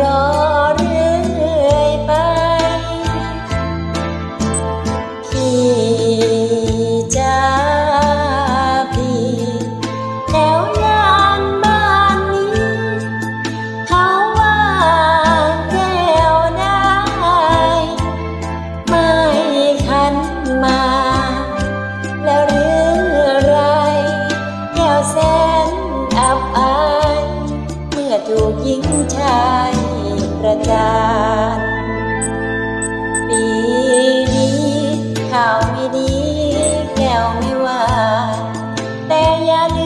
ร้อง รดานปีนี้ข่าวไม่ดี แก้วไม่วาแต่อย่าลืม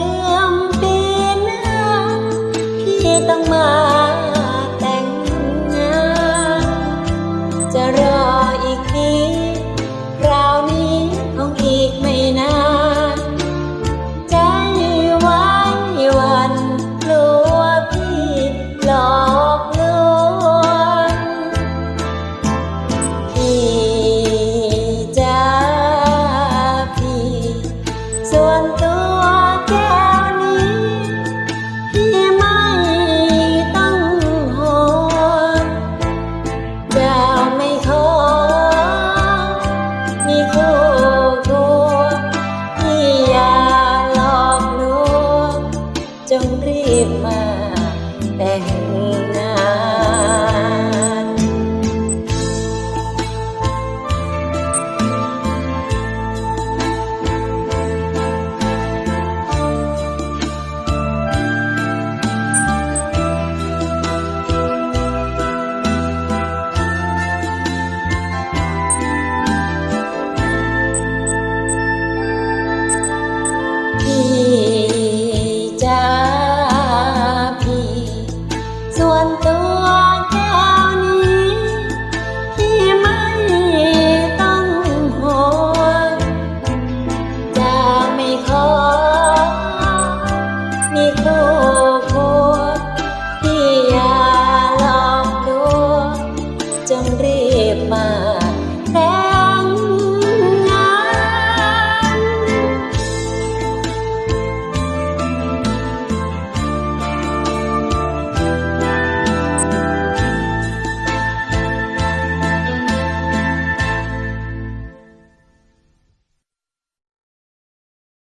จงรีบมาแต่ 我。